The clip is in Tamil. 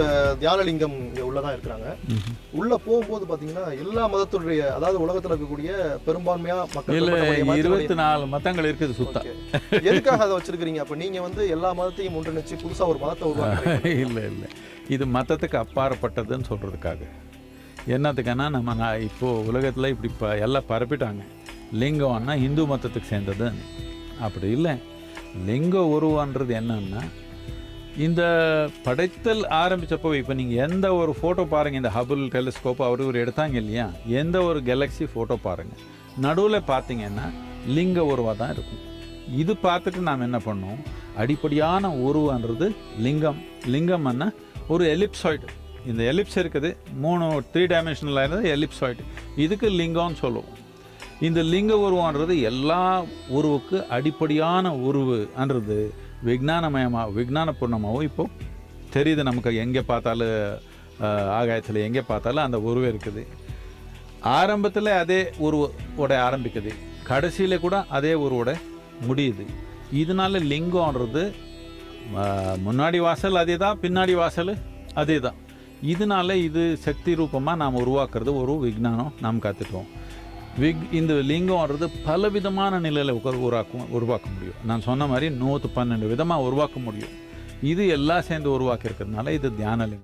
இப்ப தியானலிங்கம் இங்க உள்ளதான் இருக்கிறாங்க. உள்ள போகும்போது பாத்தீங்கன்னா எல்லா மதத்துடைய அதாவது உலகத்துல இருக்கக்கூடிய பெரும்பான்மையா மக்கள் இருபத்தி நாலு மதங்கள் இருக்குது சுத்தம். எதுக்காக அதை வச்சிருக்கீங்க அப்ப நீங்க வந்து எல்லா மதத்தையும் ஒன்றிணைச்சு புதுசா ஒரு மதத்தை உருவாக்குறீங்க. இல்லை இல்லை. இது மதத்துக்கு அப்பாற்பட்டதுன்னு சொல்கிறதுக்காக என்னத்துக்குன்னா நம்ம நான் இப்போது உலகத்தில் இப்படி ப எல்லாம் பரப்பிட்டாங்க. லிங்கம்னா இந்து மதத்துக்கு சேர்ந்ததுன்னு. அப்படி இல்லை. லிங்க உருவன்றது என்னன்னா இந்த படைத்தல் ஆரம்பித்தப்போ இப்போ நீங்கள் எந்த ஒரு ஃபோட்டோ பாருங்கள் இந்த ஹபுல் டெலிஸ்கோப் அவர் ஒரு எடுத்தாங்க இல்லையா? எந்த ஒரு கேலக்ஸி ஃபோட்டோ பாருங்கள் நடுவில் பார்த்தீங்கன்னா லிங்க உருவாக தான் இருக்கும். இது பார்த்துட்டு நாம் என்ன பண்ணோம்? அடிப்படையான உருவன்றது லிங்கம். லிங்கம்னா ஒரு எலிப்சாய்டு இந்த எலிப்ஸ் இருக்குது மூணு த்ரீ டைமென்ஷனலாக இருந்தது எலிப்சாய்டு இதுக்கு லிங்கம்னு சொல்லுவோம். இந்த லிங்க உருவன்றது எல்லா உருவுக்கு அடிப்படையான உருவுன்றது விஜானமயமாக விஜானபூர்ணமாகவும் இப்போ தெரியுது நமக்கு எங்கே பார்த்தாலும் ஆகாயத்தில் எங்கே பார்த்தாலும் அந்த உருவம் இருக்குது. ஆரம்பத்தில் அதே உருவோட ஆரம்பிக்குது. கடைசியில் கூட அதே உருவோட முடியுது. இதனால லிங்கம்ன்றது முன்னாடி வாசல் அதே தான் பின்னாடி வாசல் அதே தான் இதனால இது சக்தி ரூபமாக நாம் உருவாக்குறது ஒரு விஜானம் நாம் கற்றுட்டோம் விக் இந்த லிங்கம்ன்றது பலவிதமான நிலையில் உருவாக்கும் உருவாக்க முடியும். நான் சொன்ன மாதிரி நூற்று பன்னெண்டு விதமாக உருவாக்க முடியும். இது எல்லாம் சேர்ந்து உருவாக்கியிருக்கிறதுனால இது தியான லிங்கம்.